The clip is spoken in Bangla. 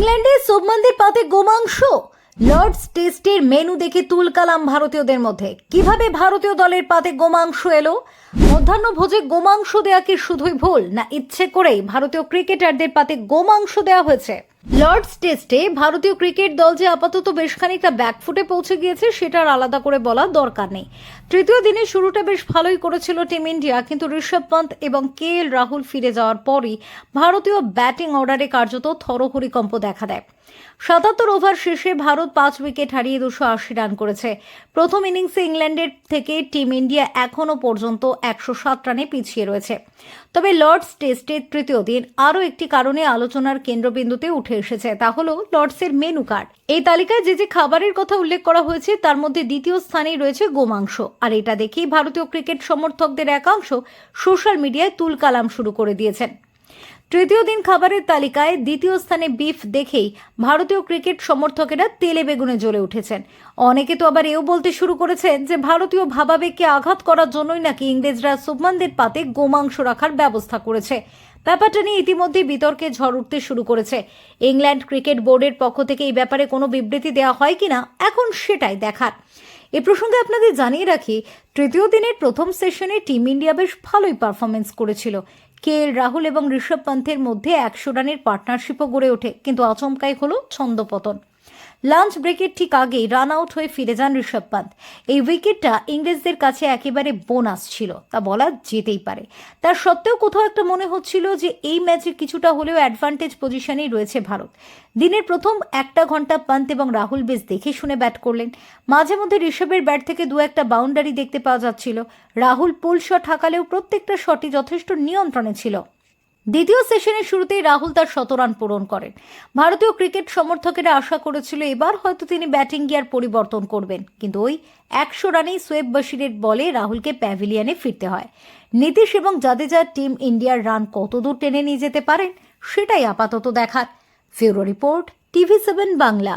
ইংল্যান্ডে মন্দির পাতে গোমাংস। লর্ডস টেস্টের মেনু দেখে তুলকালাম ভারতীয়দের মধ্যে। কীভাবে ভারতীয় দলের পাতে গোমাংস এলো? মধ্যাহ্ন ভোজে গোমাংস দেয়া কি শুধুই ভুল, না ইচ্ছে করেই ভারতীয় ক্রিকেটারদের পাতে গোমাংস দেওয়া হয়েছে? লর্ডস টেস্টে ভারতীয় ক্রিকেট দল যে আপাতত বেশ খানিকটা ব্যাকফুটে পৌঁছে গিয়েছে, সেটার আলাদা করে বলার দরকার নেই। তৃতীয় দিনের শুরুটা বেশ ভালোই করেছিল টিম ইন্ডিয়া, কিন্তু ঋষভ পন্থ এবং কে এল রাহুল ফিরে যাওয়ার পরই ভারতীয় ব্যাটিং অর্ডারে কার্যত থরহরিকম্প দেখা দেয়। সাতাত্তর ওভার শেষে ভারত পাঁচ উইকেট হারিয়ে দুশো আশি রান করেছে। প্রথম ইনিংসে ইংল্যান্ডের থেকে টিম ইন্ডিয়া এখনও পর্যন্ত একশো সাত রানে পিছিয়ে রয়েছে। তবে লর্ডস টেস্টের তৃতীয় দিন আরও একটি কারণে আলোচনার কেন্দ্রবিন্দুতে উঠে এসেছে। তা হলো লর্ডসের মেনু কার্ড। এই তালিকায় যে যে খাবারের কথা উল্লেখ করা হয়েছে, তার মধ্যে দ্বিতীয় স্থানেই রয়েছে গোমাংস। আর এটা দেখেই ভারতীয় ক্রিকেট সমর্থকদের একাংশ সোশ্যাল মিডিয়ায় তুলকালাম শুরু করে দিয়েছেন। তৃতীয় দিন খাবারের তালিকায় দ্বিতীয় স্থানে বিফ দেখেই ভারতীয় ক্রিকেট সমর্থকেরা তেলে বেগুনে জ্বলে উঠেছেন। অনেকে তো আবার এও বলতে শুরু করেছেন যে ভারতীয় ভাবাবেগকে আঘাত করার জন্যই নাকি ইংরেজরা সুবমানদের পাতে গোমাংস রাখার ব্যবস্থা করেছে। ব্যাপারটা নিয়ে ইতিমধ্যে বিতর্কে ঝড় উঠতে শুরু করেছে। ইংল্যান্ড ক্রিকেট বোর্ডের পক্ষ থেকে এই ব্যাপারে কোনো বিবৃতি দেওয়া হয় কিনা, এখন সেটাই দেখার। এ প্রসঙ্গে আপনাদের জানিয়ে রাখি, তৃতীয় দিনের প্রথম সেশনে টিম ইন্ডিয়া বেশ ভালোই পারফরমেন্স করেছিল। কে এল রাহুল এবং ঋষভ পন্থের মধ্যে একশো রানের পার্টনারশিপও গড়ে ওঠে, কিন্তু আচমকাই হলো ছন্দপতন লাঞ্চ ব্রেকের ঠিক আগেই রান আউট হয়ে ফিরে যান ঋষভ পন্থ। এই উইকেটটা ইংরেজদের কাছে একেবারে বোনাস ছিল, তা বলা যেতেই পারে। তার সত্ত্বেও কোথাও একটা মনে হচ্ছিল যে এই ম্যাচে কিছুটা হলেও অ্যাডভান্টেজ পজিশনেই রয়েছে ভারত। দিনের প্রথম একটা ঘণ্টা পান্ত এবং রাহুল বেশ দেখে শুনে ব্যাট করলেন। মাঝে মধ্যে ঋষভের ব্যাট থেকে দু একটা বাউন্ডারি দেখতে পাওয়া যাচ্ছিল। রাহুল পুল শট হাঁকালেও প্রত্যেকটা শটই যথেষ্ট নিয়ন্ত্রণে ছিল। দ্বিতীয় সেশনের শুরুতেই রাহুল তার শতরান পূরণ করেন। ভারতীয় ক্রিকেট সমর্থকেরা আশা করেছিল এবার হয়তো তিনি ব্যাটিং গিয়ার পরিবর্তন করবেন, কিন্তু ওই একশো রানেই সোয়েব বশিরের বলে রাহুলকে প্যাভিলিয়নে ফিরতে হয়। নীতিশ এবং জাদেজার টিম ইন্ডিয়ার রান কতদূর টেনে নিয়ে যেতে পারেন, সেটাই আপাতত দেখার। Bureau report TV seven Bangla.